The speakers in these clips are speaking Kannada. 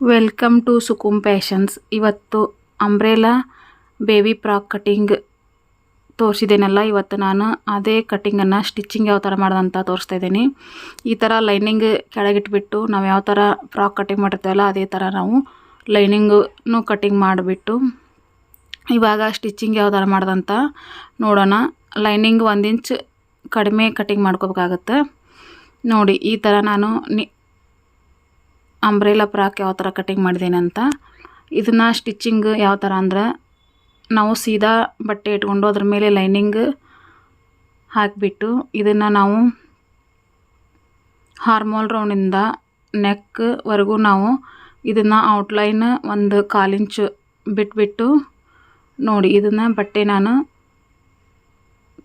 ವೆಲ್ಕಮ್ ಟು ಸುಕುಮ್ ಪ್ಯಾಷನ್ಸ್. ಇವತ್ತು ಅಂಬ್ರೆಲಾ ಬೇಬಿ ಫ್ರಾಕ್ ಕಟಿಂಗ್ ತೋರಿಸಿದ್ದೇನಲ್ಲ ಇವತ್ತು ನಾನು ಅದೇ ಕಟಿಂಗನ್ನು ಸ್ಟಿಚಿಂಗ್ ಯಾವ ಥರ ಮಾಡ್ದಂತ ತೋರಿಸ್ತಾ ಇದ್ದೀನಿ. ಈ ಥರ ಲೈನಿಂಗ್ ಕೆಳಗಿಟ್ಬಿಟ್ಟು ನಾವು ಯಾವ ಥರ ಫ್ರಾಕ್ ಕಟಿಂಗ್ ಮಾಡಿರ್ತೀವಲ್ಲ, ಅದೇ ಥರ ನಾವು ಲೈನಿಂಗನ್ನು ಕಟಿಂಗ್ ಮಾಡಿಬಿಟ್ಟು ಇವಾಗ ಸ್ಟಿಚಿಂಗ್ ಯಾವ ಥರ ಮಾಡ್ದಂತ ನೋಡೋಣ. ಲೈನಿಂಗ್ ಒಂದು ಇಂಚ್ ಕಡಿಮೆ ಕಟಿಂಗ್ ಮಾಡ್ಕೋಬೇಕಾಗತ್ತೆ. ನೋಡಿ, ಈ ಥರ ನಾನು ನಿ ಅಂಬ್ರೆಲಾ ಪ್ರಾಕ್ ಯಾವ ಥರ ಕಟಿಂಗ್ ಮಾಡಿದ್ದೀನಿ ಅಂತ. ಇದನ್ನು ಸ್ಟಿಚಿಂಗ್ ಯಾವ ಥರ ಅಂದ್ರೆ ನಾವು ಸೀದಾ ಬಟ್ಟೆ ಇಟ್ಕೊಂಡು ಅದ್ರ ಮೇಲೆ ಲೈನಿಂಗ್ ಹಾಕಿಬಿಟ್ಟು ಇದನ್ನು ನಾವು ಹಾರ್ಮೋಲ್ ರೌಂಡಿಂದ ನೆಕ್ವರೆಗೂ ನಾವು ಇದನ್ನು ಔಟ್ಲೈನ್ ಒಂದು ಕಾಲಿಂಚು ಬಿಟ್ಬಿಟ್ಟು ನೋಡಿ, ಇದನ್ನು ಬಟ್ಟೆ ನಾನು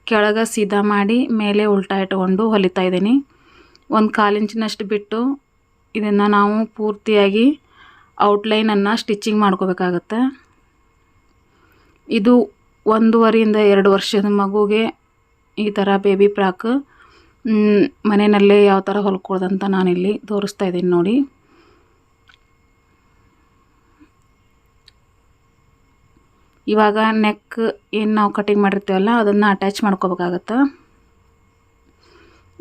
ಕೆಳಗೆ ಸೀದಾ ಮಾಡಿ ಮೇಲೆ ಉಲ್ಟಾ ಇಟ್ಕೊಂಡು ಹೊಲಿತಾ ಇದ್ದೀನಿ. ಒಂದು ಕಾಲಿಂಚಿನಷ್ಟು ಬಿಟ್ಟು ಇದನ್ನು ನಾವು ಪೂರ್ತಿಯಾಗಿ ಔಟ್ಲೈನನ್ನು ಸ್ಟಿಚ್ಚಿಂಗ್ ಮಾಡ್ಕೋಬೇಕಾಗತ್ತೆ. ಇದು ಒಂದೂವರೆಯಿಂದ ಎರಡು ವರ್ಷದ ಮಗುಗೆ ಈ ಥರ ಬೇಬಿ ಫ್ರಾಕ್ ಮನೆಯಲ್ಲೇ ಯಾವ ಥರ ಹೊಲ್ಕೊಳ್ಳೋದಂತ ನಾನಿಲ್ಲಿ ತೋರಿಸ್ತಾ ಇದ್ದೀನಿ ನೋಡಿ. ಇವಾಗ ನೆಕ್ ಏನು ನಾವು ಕಟಿಂಗ್ ಮಾಡಿರ್ತೀವಲ್ಲ, ಅದನ್ನು ಅಟ್ಯಾಚ್ ಮಾಡ್ಕೋಬೇಕಾಗತ್ತೆ?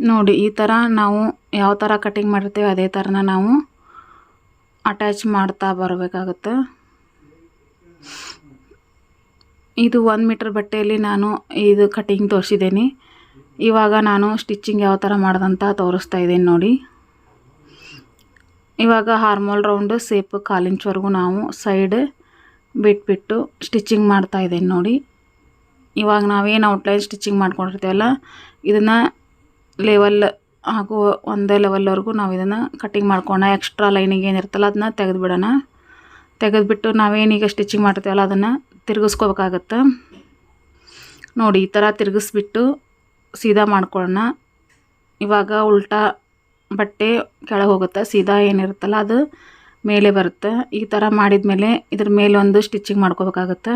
ನೋಡಿ, ಈ ಥರ ನಾವು ಯಾವ ಥರ ಕಟಿಂಗ್ ಮಾಡಿರ್ತೀವಿ ಅದೇ ಥರನ ನಾವು ಅಟ್ಯಾಚ್ ಮಾಡ್ತಾ ಬರಬೇಕಾಗತ್ತೆ. ಇದು ಒಂದು ಮೀಟ್ರ್ ಬಟ್ಟೆಯಲ್ಲಿ ನಾನು ಇದು ಕಟಿಂಗ್ ತೋರಿಸಿದ್ದೀನಿ. ಇವಾಗ ನಾನು ಸ್ಟಿಚಿಂಗ್ ಯಾವ ಥರ ಮಾಡ್ದಂತ ತೋರಿಸ್ತಾ ಇದ್ದೀನಿ ನೋಡಿ. ಇವಾಗ ಹಾರ್ಮೋಲ್ ರೌಂಡು ಸೇಪ್ ಕಾಲಿಂಚ್ವರೆಗೂ ನಾವು ಸೈಡ್ ಬಿಟ್ಬಿಟ್ಟು ಸ್ಟಿಚ್ಚಿಂಗ್ ಮಾಡ್ತಾ ಇದ್ದೀನಿ ನೋಡಿ. ಇವಾಗ ನಾವೇನು ಔಟ್ಲೈನ್ ಸ್ಟಿಚಿಂಗ್ ಮಾಡ್ಕೊಂಡಿರ್ತೀವಲ್ಲ, ಇದನ್ನು ಲೆವೆಲ್ ಹಾಗೂ ಒಂದೇ ಲೆವೆಲ್ವರೆಗೂ ನಾವು ಇದನ್ನು ಕಟ್ಟಿಂಗ್ ಮಾಡ್ಕೋಣ ಎಕ್ಸ್ಟ್ರಾ ಲೈನಿಂಗ್ ಏನಿರ್ತಲ್ಲ ಅದನ್ನ ತೆಗೆದುಬಿಡೋಣ. ತೆಗೆದುಬಿಟ್ಟು ನಾವೇನೀಗ ಸ್ಟಿಚಿಂಗ್ ಮಾಡ್ತೀವಲ್ಲ ಅದನ್ನು ತಿರುಗಿಸ್ಕೋಬೇಕಾಗತ್ತೆ. ನೋಡಿ, ಈ ಥರ ತಿರುಗಿಸ್ಬಿಟ್ಟು ಸೀದಾ ಮಾಡ್ಕೊಳ್ಳೋಣ ಇವಾಗ ಉಲ್ಟಾ ಬಟ್ಟೆ ಕೆಳಗೆ ಹೋಗುತ್ತೆ. ಸೀದಾ ಏನಿರುತ್ತಲ್ಲ ಅದು ಮೇಲೆ ಬರುತ್ತೆ. ಈ ಥರ ಮಾಡಿದ ಮೇಲೆ ಇದ್ರ ಮೇಲೆ ಒಂದು ಸ್ಟಿಚಿಂಗ್ ಮಾಡ್ಕೋಬೇಕಾಗತ್ತೆ.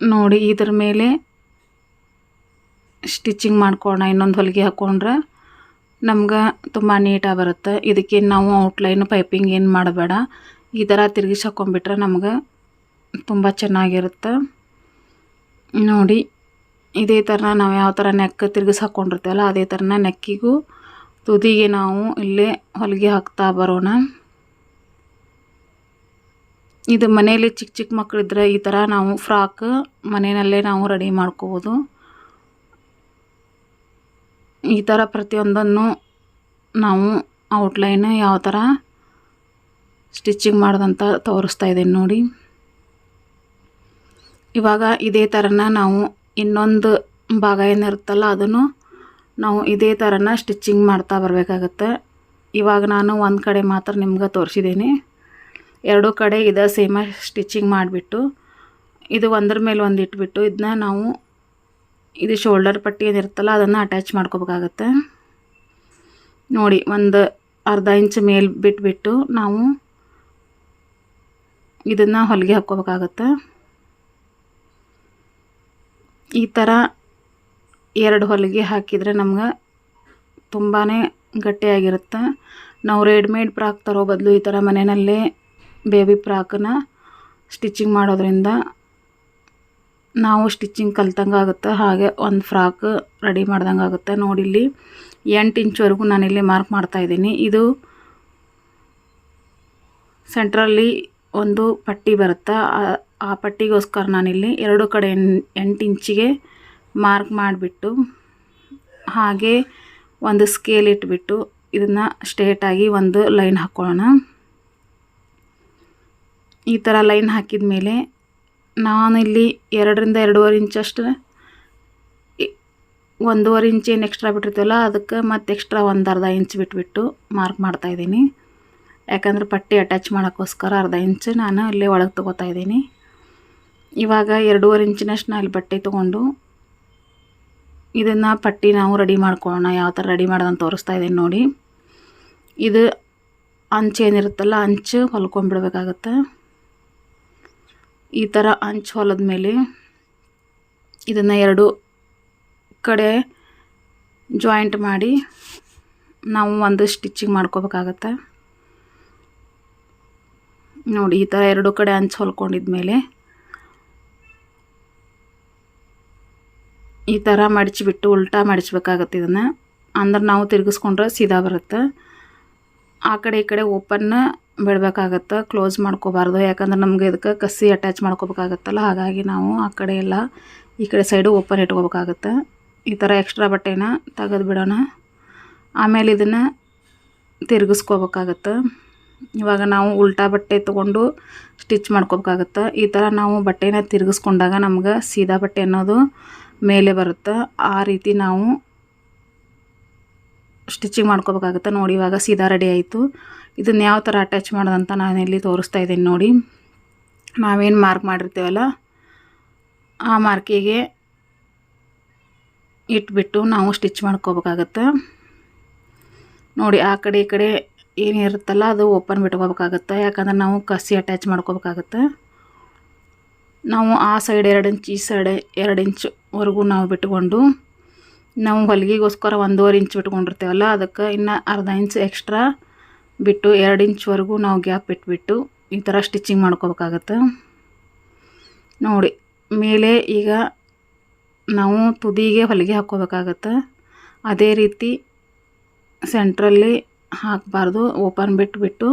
ನೋಡಿ, ಇದ್ರ ಮೇಲೆ ಸ್ಟಿಚಿಂಗ್ ಮಾಡ್ಕೋಣ ಇನ್ನೊಂದು ಹೊಲಿಗೆ ಹಾಕ್ಕೊಂಡ್ರೆ ನಮ್ಗೆ ತುಂಬ ನೀಟಾಗಿ ಬರುತ್ತೆ. ಇದಕ್ಕೆ ನಾವು ಔಟ್ಲೈನ್ ಪೈಪಿಂಗ್ ಏನು ಮಾಡಬೇಡ. ಈ ಥರ ತಿರುಗಿಸಿ ಹಾಕ್ಕೊಂಬಿಟ್ರೆ ನಮ್ಗೆ ತುಂಬ ಚೆನ್ನಾಗಿರುತ್ತೆ. ನೋಡಿ, ಇದೇ ಥರ ನಾವು ಯಾವ ಥರ ನೆಕ್ ತಿರುಗಿಸಿ ಹಾಕ್ಕೊಂಡಿರ್ತೀವಲ್ಲ ಅದೇ ಥರನ ನೆಕ್ಕಿಗೂ ತುದಿಗೆ ನಾವು ಇಲ್ಲೇ ಹೊಲಿಗೆ ಹಾಕ್ತಾ ಬರೋಣ. ಇದು ಮನೆಯಲ್ಲಿ ಚಿಕ್ಕ ಚಿಕ್ಕ ಮಕ್ಕಳಿದ್ರೆ ಈ ಥರ ನಾವು ಫ್ರಾಕ್ ಮನೆಯಲ್ಲೇ ನಾವು ರೆಡಿ ಮಾಡ್ಕೋಬೋದು. ಈ ಥರ ಪ್ರತಿಯೊಂದನ್ನು ನಾವು ಔಟ್ಲೈನ್ ಯಾವ ಥರ ಸ್ಟಿಚ್ಚಿಂಗ್ ಮಾಡ್ದಂತ ತೋರಿಸ್ತಾ ಇದ್ದೀನಿ ನೋಡಿ. ಇವಾಗ ಇದೇ ಥರನ ನಾವು ಇನ್ನೊಂದು ಭಾಗ ಏನಿರುತ್ತಲ್ಲ ಅದನ್ನು ನಾವು ಇದೇ ಥರನ ಸ್ಟಿಚ್ಚಿಂಗ್ ಮಾಡ್ತಾ ಬರಬೇಕಾಗತ್ತೆ. ಇವಾಗ ನಾನು ಒಂದು ಕಡೆ ಮಾತ್ರ ನಿಮ್ಗೆ ತೋರಿಸಿದ್ದೀನಿ. ಎರಡೂ ಕಡೆ ಇದೇ ಸೇಮ ಸ್ಟಿಚ್ಚಿಂಗ್ ಮಾಡಿಬಿಟ್ಟು ಇದು ಒಂದ್ರ ಮೇಲೆ ಒಂದು ಇಟ್ಬಿಟ್ಟು ಇದನ್ನ ನಾವು ಇದು ಶೋಲ್ಡರ್ ಪಟ್ಟಿ ಏನಿರುತ್ತಲ್ಲ ಅದನ್ನು ಅಟ್ಯಾಚ್ ಮಾಡ್ಕೋಬೇಕಾಗತ್ತೆ. ನೋಡಿ, ಒಂದು ಅರ್ಧ ಇಂಚ್ ಮೇಲೆ ಬಿಟ್ಬಿಟ್ಟು ನಾವು ಇದನ್ನು ಹೊಲಿಗೆ ಹಾಕ್ಕೋಬೇಕಾಗತ್ತೆ. ಈ ಥರ ಎರಡು ಹೊಲಿಗೆ ಹಾಕಿದರೆ ನಮ್ಗೆ ತುಂಬಾ ಗಟ್ಟಿಯಾಗಿರುತ್ತೆ. ನಾವು ರೆಡಿಮೇಡ್ ಪ್ರಾಕ್ ತರೋ ಬದಲು ಈ ಥರ ಮನೆಯಲ್ಲೇ ಬೇಬಿ ಪ್ರಾಕನ್ನ ಸ್ಟಿಚಿಂಗ್ ಮಾಡೋದ್ರಿಂದ ನಾವು ಸ್ಟಿಚಿಂಗ್ ಕಲ್ತಂಗೆ ಆಗುತ್ತೆ. ಹಾಗೆ ಒಂದು ಫ್ರಾಕ್ ರೆಡಿ ಮಾಡ್ದಂಗೆ ಆಗುತ್ತೆ. ನೋಡಿ ಇಲ್ಲಿ ಎಂಟು ಇಂಚ್ವರೆಗೂ ನಾನಿಲ್ಲಿ ಮಾರ್ಕ್ ಮಾಡ್ತಾ ಇದ್ದೀನಿ. ಇದು ಸೆಂಟ್ರಲ್ಲಿ ಒಂದು ಪಟ್ಟಿ ಬರುತ್ತೆ. ಆ ಪಟ್ಟಿಗೋಸ್ಕರ ನಾನಿಲ್ಲಿ ಎರಡು ಕಡೆ ಎಂಟು ಇಂಚಿಗೆ ಮಾರ್ಕ್ ಮಾಡಿಬಿಟ್ಟು ಹಾಗೆ ಒಂದು ಸ್ಕೇಲ್ ಇಟ್ಬಿಟ್ಟು ಇದನ್ನು ಸ್ಟ್ರೇಟಾಗಿ ಒಂದು ಲೈನ್ ಹಾಕ್ಕೊಳ್ಳೋಣ ಈ ಥರ ಲೈನ್ ಹಾಕಿದ ಮೇಲೆ ನಾನಿಲ್ಲಿ ಎರಡರಿಂದ ಎರಡೂವರೆ ಇಂಚಷ್ಟು ಒಂದೂವರೆ ಇಂಚ್ ಏನು ಎಕ್ಸ್ಟ್ರಾ ಬಿಟ್ಟಿರ್ತೀವಲ್ಲ, ಅದಕ್ಕೆ ಮತ್ತು ಎಕ್ಸ್ಟ್ರಾ ಒಂದು ಅರ್ಧ ಇಂಚ್ ಬಿಟ್ಬಿಟ್ಟು ಮಾರ್ಕ್ ಮಾಡ್ತಾಯಿದ್ದೀನಿ ಯಾಕಂದ್ರೆ ಪಟ್ಟಿ ಅಟ್ಯಾಚ್ ಮಾಡೋಕ್ಕೋಸ್ಕರ ಅರ್ಧ ಇಂಚ್ ನಾನು ಅಲ್ಲೇ ಒಳಗೆ ತೊಗೋತಾ ಇದ್ದೀನಿ. ಇವಾಗ ಎರಡೂವರೆ ಇಂಚಿನಷ್ಟು ನಾನು ಅಲ್ಲಿ ಬಟ್ಟೆ ತೊಗೊಂಡು ಇದನ್ನು ಪಟ್ಟಿ ನಾವು ರೆಡಿ ಮಾಡ್ಕೊಳ್ಳೋಣ, ಯಾವ ಥರ ರೆಡಿ ಮಾಡೋದಂತ ತೋರಿಸ್ತಾ ಇದ್ದೀನಿ ನೋಡಿ. ಇದು ಅಂಚು ಏನಿರುತ್ತಲ್ಲ, ಅಂಚು ಹೊಲ್ಕೊಂಡ್ಬಿಡ್ಬೇಕಾಗತ್ತೆ. ಈ ಥರ ಅಂಚು ಹೊಲದ ಮೇಲೆ ಇದನ್ನು ಎರಡು ಕಡೆ ಜಾಯಿಂಟ್ ಮಾಡಿ ನಾವು ಒಂದು ಸ್ಟಿಚಿಂಗ್ ಮಾಡ್ಕೋಬೇಕಾಗತ್ತೆ. ನೋಡಿ, ಈ ಥರ ಎರಡು ಕಡೆ ಹಂಚು ಹೊಲ್ಕೊಂಡಿದ್ಮೇಲೆ ಈ ಥರ ಮಡಚಿಬಿಟ್ಟು ಉಲ್ಟಾ ಮಡಚಬೇಕಾಗತ್ತೆ ಇದನ್ನು. ಅಂದ್ರೆ ನಾವು ತಿರುಗಿಸ್ಕೊಂಡ್ರೆ ಸೀದಾ ಬರುತ್ತೆ. ಆ ಕಡೆ ಈ ಕಡೆ ಓಪನ್ನ ಬಿಡಬೇಕಾಗತ್ತೆ ಕ್ಲೋಸ್ ಮಾಡ್ಕೋಬಾರ್ದು. ಯಾಕಂದ್ರೆ ನಮ್ಗೆ ಇದಕ್ಕೆ ಕಸಿ ಅಟ್ಯಾಚ್ ಮಾಡ್ಕೋಬೇಕಾಗತ್ತಲ್ಲ. ಹಾಗಾಗಿ ನಾವು ಆ ಕಡೆ ಎಲ್ಲ ಈ ಕಡೆ ಸೈಡು ಓಪನ್ ಇಟ್ಕೋಬೇಕಾಗತ್ತೆ. ಈ ಥರ ಎಕ್ಸ್ಟ್ರಾ ಬಟ್ಟೆನ ತೆಗೆದು ಬಿಡೋಣ. ಆಮೇಲೆ ಇದನ್ನು ತಿರುಗಿಸ್ಕೋಬೇಕಾಗತ್ತೆ. ಇವಾಗ ನಾವು ಉಲ್ಟಾ ಬಟ್ಟೆ ತೊಗೊಂಡು ಸ್ಟಿಚ್ ಮಾಡ್ಕೋಬೇಕಾಗತ್ತೆ. ಈ ಥರ ನಾವು ಬಟ್ಟೆನ ತಿರುಗಿಸ್ಕೊಂಡಾಗ ನಮ್ಗೆ ಸೀದಾ ಬಟ್ಟೆ ಅನ್ನೋದು ಮೇಲೆ ಬರುತ್ತೆ. ಆ ರೀತಿ ನಾವು ಸ್ಟಿಚಿಂಗ್ ಮಾಡ್ಕೋಬೇಕಾಗುತ್ತೆ. ನೋಡಿ ಇವಾಗ ಸೀದಾ ರೆಡಿ ಆಯಿತು. ಇದನ್ನು ಯಾವ ಥರ ಅಟ್ಯಾಚ್ ಮಾಡೋದಂತ ನಾನು ಇಲ್ಲಿ ತೋರಿಸ್ತಾ ಇದ್ದೀನಿ ನೋಡಿ. ನಾವೇನು ಮಾರ್ಕ್ ಮಾಡಿರ್ತೀವಲ್ಲ, ಆ ಮಾರ್ಕಿಗೆ ಇಟ್ಬಿಟ್ಟು ನಾವು ಸ್ಟಿಚ್ ಮಾಡ್ಕೋಬೇಕಾಗತ್ತೆ. ನೋಡಿ, ಆ ಕಡೆ ಈ ಕಡೆ ಏನಿರುತ್ತಲ್ಲ ಅದು ಓಪನ್ ಬಿಟ್ಕೋಬೇಕಾಗತ್ತೆ. ಯಾಕಂದ್ರೆ ನಾವು ಕಸಿ ಅಟ್ಯಾಚ್ ಮಾಡ್ಕೋಬೇಕಾಗತ್ತೆ. ನಾವು ಆ ಸೈಡ್ ಎರಡು ಇಂಚ್ ಈ ಸೈಡ್ ಎರಡು ಇಂಚ್ವರೆಗೂ ನಾವು ಬಿಟ್ಕೊಂಡು, ನಾವು ಹೊಲಿಗೆಗೋಸ್ಕರ ಒಂದೂವರೆ ಇಂಚ್ ಬಿಟ್ಕೊಂಡಿರ್ತೇವಲ್ಲ, ಅದಕ್ಕೆ ಇನ್ನು ಅರ್ಧ ಇಂಚ್ ಎಕ್ಸ್ಟ್ರಾ ಬಿಟ್ಟು ಎರಡು ಇಂಚ್ವರೆಗೂ ನಾವು ಗ್ಯಾಪ್ ಇಟ್ಬಿಟ್ಟು ಈ ಥರ ಸ್ಟಿಚಿಂಗ್ ಮಾಡ್ಕೋಬೇಕಾಗತ್ತೆ. ನೋಡಿ, ಮೇಲೆ ಈಗ ನಾವು ತುದಿಗೆ ಹೊಲಿಗೆ ಹಾಕ್ಕೋಬೇಕಾಗತ್ತೆ. ಅದೇ ರೀತಿ ಸೆಂಟ್ರಲ್ಲಿ ಹಾಕಬಾರ್ದು ಓಪನ್ ಬಿಟ್ಬಿಟ್ಟು.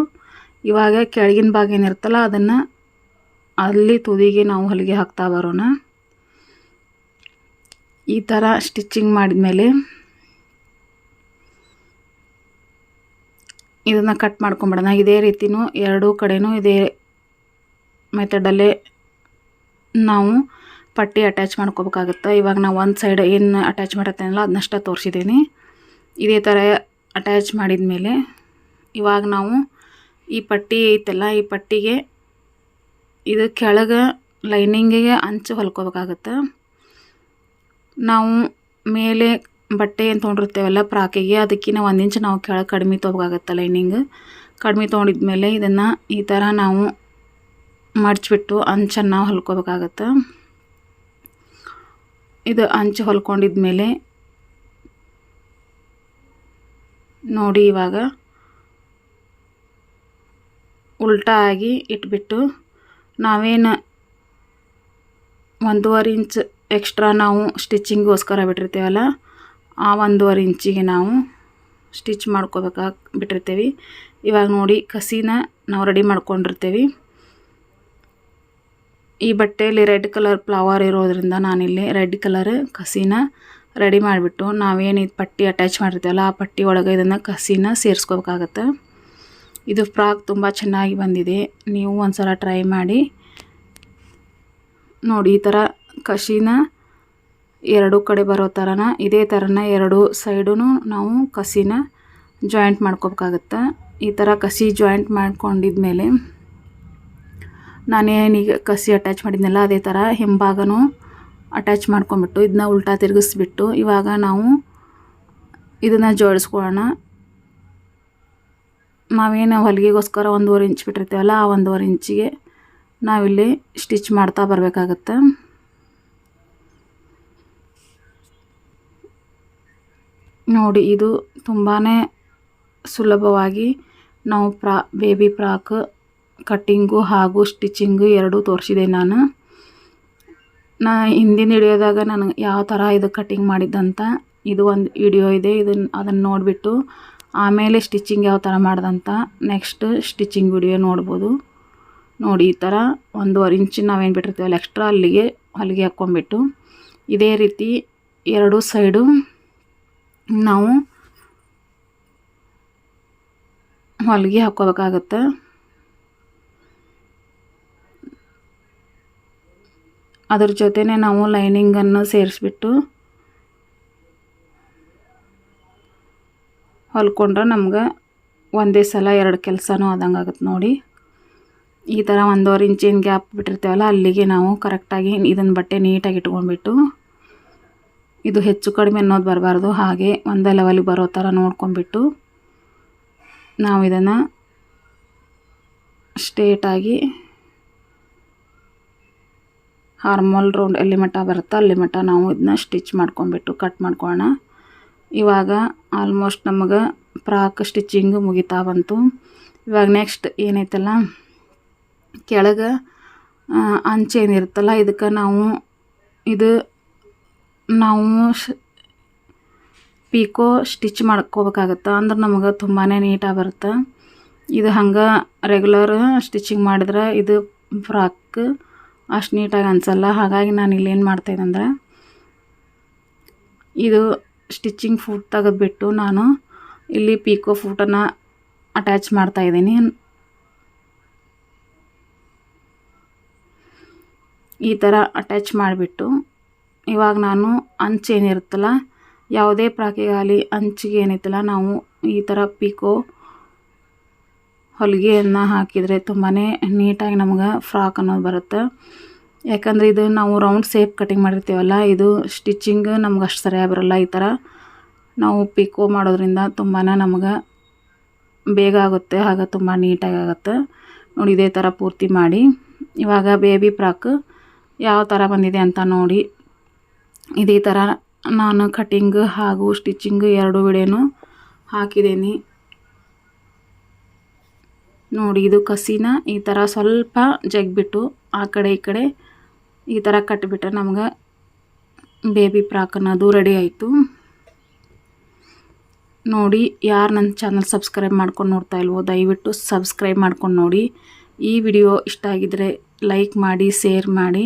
ಇವಾಗ ಕೆಳಗಿನ ಭಾಗ ಏನಿರ್ತಲ್ಲ ಅದನ್ನು ಅಲ್ಲಿ ತುದಿಗೆ ನಾವು ಹೊಲಿಗೆ ಹಾಕ್ತಾ ಬರೋಣ. ಈ ಥರ ಸ್ಟಿಚ್ಚಿಂಗ್ ಮಾಡಿದ್ಮೇಲೆ ಇದನ್ನು ಕಟ್ ಮಾಡ್ಕೊಂಬಿಡೋಣ. ಇದೇ ರೀತಿಯೂ ಎರಡೂ ಕಡೆಯೂ ಇದೇ ಮೆಥಡಲ್ಲೇ ನಾವು ಪಟ್ಟಿ ಅಟ್ಯಾಚ್ ಮಾಡ್ಕೋಬೇಕಾಗುತ್ತೆ. ಇವಾಗ ನಾವು ಒಂದು ಸೈಡ್ ಏನು ಅಟ್ಯಾಚ್ ಮಾಡತ್ತೇನಲ್ಲ ಅದನ್ನಷ್ಟೇ ತೋರಿಸಿದ್ದೀನಿ ಇದೇ ಥರ ಅಟ್ಯಾಚ್ ಮಾಡಿದ ಮೇಲೆ ಇವಾಗ ನಾವು ಈ ಪಟ್ಟಿ ಐತಲ್ಲ, ಈ ಪಟ್ಟಿಗೆ ಇದು ಕೆಳಗೆ ಲೈನಿಂಗಿಗೆ ಅಂಚು ಹೊಲ್ಕೋಬೇಕಾಗತ್ತೆ. ನಾವು ಮೇಲೆ ಬಟ್ಟೆ ಏನು ತೊಗೊಂಡಿರ್ತೇವಲ್ಲ ಪ್ರಾಕಿಗೆ ಅದಕ್ಕಿಂತ ಒಂದು ಇಂಚು ನಾವು ಕೆಳಗೆ ಕಡಿಮೆ ತೊಗೋಬೇಕಾಗತ್ತೆ ಲೈನಿಂಗ್. ಕಡಿಮೆ ತೊಗೊಂಡಿದ್ಮೇಲೆ ಇದನ್ನು ಈ ಥರ ನಾವು ಮಡ್ಚಿಬಿಟ್ಟು ಅಂಚನ್ನು ಹೊಲ್ಕೋಬೇಕಾಗತ್ತೆ. ಇದು ಅಂಚು ಹೊಲ್ಕೊಂಡಿದ್ಮೇಲೆ ನೋಡಿ ಇವಾಗ ಉಲ್ಟಾ ಆಗಿ ಇಟ್ಬಿಟ್ಟು ನಾವೇನು ಒಂದೂವರೆ ಇಂಚ್ ಎಕ್ಸ್ಟ್ರಾ ನಾವು ಸ್ಟಿಚ್ಚಿಂಗ್ಗೋಸ್ಕರ ಬಿಟ್ಟಿರ್ತೀವಲ್ಲ ಆ ಒಂದೂವರೆ ಇಂಚಿಗೆ ನಾವು ಸ್ಟಿಚ್ ಮಾಡ್ಕೋಬೇಕು ಬಿಟ್ಟಿರ್ತೀವಿ. ಇವಾಗ ನೋಡಿ ಕಸಿನ ನಾವು ರೆಡಿ ಮಾಡ್ಕೊಂಡಿರ್ತೀವಿ. ಈ ಬಟ್ಟೆಯಲ್ಲಿ ರೆಡ್ ಕಲರ್ ಫ್ಲವರ್ ಇರೋದ್ರಿಂದ ನಾನಿಲ್ಲಿ ರೆಡ್ ಕಲರ್ ಕಸಿನ ರೆಡಿ ಮಾಡಿಬಿಟ್ಟು ನಾವೇನು ಇದು ಪಟ್ಟಿ ಅಟ್ಯಾಚ್ ಮಾಡಿರ್ತೀವಲ್ಲ, ಆ ಪಟ್ಟಿ ಒಳಗೆ ಇದನ್ನು ಕಸಿನ ಸೇರಿಸ್ಕೋಬೇಕಾಗತ್ತೆ. ಇದು ಫ್ರಾಕ್ ತುಂಬ ಚೆನ್ನಾಗಿ ಬಂದಿದೆ. ನೀವು ಒಂದು ಸಲ ಟ್ರೈ ಮಾಡಿ ನೋಡಿ, ಈ ಥರ ಕಸಿನ ಎರಡು ಕಡೆ ಬರೋ ಥರನ? ಇದೇ ಥರನ ಎರಡು ಸೈಡೂ ನಾವು ಕಸಿನ ಜಾಯಿಂಟ್ ಮಾಡ್ಕೋಬೇಕಾಗತ್ತೆ. ಈ ಥರ ಕಸಿ ಜಾಯಿಂಟ್ ಮಾಡ್ಕೊಂಡಿದ್ಮೇಲೆ ನಾನೇನೀಗ ಕಸಿ ಅಟ್ಯಾಚ್ ಮಾಡಿದ್ನಲ್ಲ, ಅದೇ ಥರ ಹಿಂಭಾಗನೂ ಅಟ್ಯಾಚ್ ಮಾಡ್ಕೊಂಬಿಟ್ಟು ಇದನ್ನ ಉಲ್ಟಾ ತಿರುಗಿಸ್ಬಿಟ್ಟು ಇವಾಗ ನಾವು ಇದನ್ನು ಜೋಡಿಸ್ಕೊಳ್ಳೋಣ. ನಾವೇನು ಹೊಲಿಗೆಗೋಸ್ಕರ ಒಂದೂವರೆ ಇಂಚ್ ಬಿಟ್ಟಿರ್ತೀವಲ್ಲ, ಆ ಒಂದೂವರೆ ಇಂಚಿಗೆ ನಾವಿಲ್ಲಿ ಸ್ಟಿಚ್ ಮಾಡ್ತಾ ಬರಬೇಕಾಗತ್ತೆ. ನೋಡಿ, ಇದು ತುಂಬಾ ಸುಲಭವಾಗಿ ನಾವು ಪ್ರಾ, ಬೇಬಿ ಫ್ರಾಕ್, ಕಟ್ಟಿಂಗು ಹಾಗೂ ಸ್ಟಿಚಿಂಗು ಎರಡೂ ತೋರಿಸಿದೆ ನಾನು. ನಾ ಹಿಂದಿನ ವಿಡಿಯೋದಾಗ ನನಗೆ ಯಾವ ಥರ ಇದು ಕಟ್ಟಿಂಗ್ ಮಾಡಿದ್ದಂತ ಇದು ಒಂದು ವಿಡಿಯೋ ಇದೆ ಇದನ್ನು ಅದನ್ನು ನೋಡಿಬಿಟ್ಟು ಆಮೇಲೆ ಸ್ಟಿಚಿಂಗ್ ಯಾವ ಥರ ಮಾಡ್ದಂತ ನೆಕ್ಸ್ಟ್ ಸ್ಟಿಚಿಂಗ್ ವಿಡಿಯೋ ನೋಡ್ಬೋದು. ನೋಡಿ, ಈ ಥರ ಒಂದೂವರೆ ಇಂಚು ನಾವೇನು ಬಿಟ್ಟಿರ್ತೀವಲ್ಲ, ಎಕ್ಸ್ಟ್ರಾ ಅಲ್ಲಿಗೆ ಹೊಲಿಗೆ ಹಾಕ್ಕೊಂಬಿಟ್ಟು ಇದೇ ರೀತಿ ಎರಡು ಸೈಡು ನಾವು ಹೊಲಿಗೆ ಹಾಕ್ಕೋಬೇಕಾಗತ್ತೆ ಅದ್ರ ಜೊತೆನೇ ನಾವು ಲೈನಿಂಗನ್ನು ಸೇರಿಸ್ಬಿಟ್ಟು ಹೊಲ್ಕೊಂಡ್ರೆ ನಮ್ಗೆ ಒಂದೇ ಸಲ ಎರಡು ಕೆಲಸನೂ ಆದಂಗೆ ಆಗುತ್ತೆ ನೋಡಿ. ಈ ಥರ ಒಂದೂವರೆ ಇಂಚಿನ ಗ್ಯಾಪ್ ಬಿಟ್ಟಿರ್ತೀವಲ್ಲ, ಅಲ್ಲಿಗೆ ನಾವು ಕರೆಕ್ಟಾಗಿ ಇದನ್ನು ಬಟ್ಟೆ ನೀಟಾಗಿ ಇಟ್ಕೊಂಡ್ಬಿಟ್ಟು ಇದು ಹೆಚ್ಚು ಕಡಿಮೆ ಅನ್ನೋದು ಬರಬಾರ್ದು. ಹಾಗೆ ಒಂದೇ ಲೆವೆಲಿಗೆ ಬರೋ ಥರ ನೋಡ್ಕೊಂಬಿಟ್ಟು ನಾವು ಇದನ್ನು ಸ್ಟೇಟಾಗಿ ಹಾರ್ಮೋಲ್ ರೌಂಡ್ ಎಲ್ಲಿ ಮಟ್ಟ ಬರುತ್ತೋ ಅಲ್ಲಿ ಮಟ್ಟ ನಾವು ಇದನ್ನ ಸ್ಟಿಚ್ ಮಾಡ್ಕೊಂಬಿಟ್ಟು ಕಟ್ ಮಾಡ್ಕೊಳ್ಳೋಣ. ಇವಾಗ ಆಲ್ಮೋಸ್ಟ್ ನಮಗೆ ಪ್ರಾಕ್ ಸ್ಟಿಚಿಂಗು ಮುಗಿತಾ ಬಂತು. ಇವಾಗ ನೆಕ್ಸ್ಟ್ ಏನೈತಲ್ಲ, ಕೆಳಗೆ ಅಂಚೇನಿರುತ್ತಲ್ಲ ಇದಕ್ಕೆ ನಾವು ಇದು ನಾವು ಪೀಕೋ ಸ್ಟಿಚ್ ಮಾಡ್ಕೋಬೇಕಾಗತ್ತೆ. ಅಂದ್ರೆ ನಮಗೆ ತುಂಬಾ ನೀಟಾಗಿ ಬರುತ್ತೆ. ಇದು ಹಂಗೆ ರೆಗ್ಯುಲರ್ ಸ್ಟಿಚಿಂಗ್ ಮಾಡಿದ್ರೆ ಇದು ಫ್ರಾಕ್ ಅಷ್ಟು ನೀಟಾಗಿ ಅನಿಸಲ್ಲ. ಹಾಗಾಗಿ ನಾನು ಇಲ್ಲೇನು ಮಾಡ್ತಾಯಿದ್ದೆ ಅಂದ್ರೆ, ಇದು ಸ್ಟಿಚಿಂಗ್ ಫೂಟ್ ತೆಗೆದುಬಿಟ್ಟು ನಾನು ಇಲ್ಲಿ ಪೀಕೋ ಫುಟನ್ನು ಅಟ್ಯಾಚ್ ಮಾಡ್ತಾಯಿದ್ದೀನಿ ಈ ಥರ ಅಟ್ಯಾಚ್ ಮಾಡಿಬಿಟ್ಟು ಇವಾಗ ನಾನು ಅಂಚೇನಿರುತ್ತಲ್ಲ ಯಾವುದೇ ಪ್ರಾಕೆಗಾಲಿ ಅಂಚಿಗೆ ಏನಿತ್ತಲ್ಲ, ನಾವು ಈ ಥರ ಪಿಕೋ ಹೊಲಿಗೆಯನ್ನು ಹಾಕಿದರೆ ತುಂಬಾ ನೀಟಾಗಿ ನಮ್ಗೆ ಫ್ರಾಕ್ ಅನ್ನೋದು ಬರುತ್ತೆ. ಯಾಕಂದರೆ ಇದು ನಾವು ರೌಂಡ್ ಸೇಪ್ ಕಟಿಂಗ್ ಮಾಡಿರ್ತೀವಲ್ಲ, ಇದು ಸ್ಟಿಚಿಂಗ್ ನಮ್ಗೆ ಅಷ್ಟು ಸರಿಯಾಗಿ ಬರೋಲ್ಲ ಈ ಥರ. ನಾವು ಪಿಕೋ ಮಾಡೋದ್ರಿಂದ ತುಂಬಾ ನಮ್ಗೆ ಬೇಗ ಆಗುತ್ತೆ ಹಾಗೆ ತುಂಬ ನೀಟಾಗಿ ಆಗುತ್ತೆ. ನೋಡಿ, ಇದೇ ಥರ ಪೂರ್ತಿ ಮಾಡಿ. ಇವಾಗ ಬೇಬಿ ಫ್ರಾಕ್ ಯಾವ ಥರ ಬಂದಿದೆ ಅಂತ ನೋಡಿ. ಇದೇ ಥರ ನಾನು ಕಟ್ಟಿಂಗ್ ಹಾಗೂ ಸ್ಟಿಚಿಂಗ್ ಎರಡು ವಿಡಿಯೋನು ಹಾಕಿದ್ದೀನಿ. ನೋಡಿ, ಇದು ಕಸಿನ ಈ ಥರ ಸ್ವಲ್ಪ ಜಗ್ಬಿಟ್ಟು ಆ ಕಡೆ ಈ ಕಡೆ ಈ ಥರ ಕಟ್ಬಿಟ್ರೆ ನಮ್ಗೆ ಬೇಬಿ ಫ್ರಾಕ್ ಅನ್ನೋದು ರೆಡಿ ಆಯಿತು. ನೋಡಿ, ಯಾರು ನನ್ನ ಚಾನಲ್ ಸಬ್ಸ್ಕ್ರೈಬ್ ಮಾಡ್ಕೊಂಡು ನೋಡ್ತಾ ಇಲ್ವೋ, ದಯವಿಟ್ಟು ಸಬ್ಸ್ಕ್ರೈಬ್ ಮಾಡ್ಕೊಂಡು ನೋಡಿ. ಈ ವಿಡಿಯೋ ಇಷ್ಟ ಆಗಿದ್ದರೆ ಲೈಕ್ ಮಾಡಿ ಶೇರ್ ಮಾಡಿ.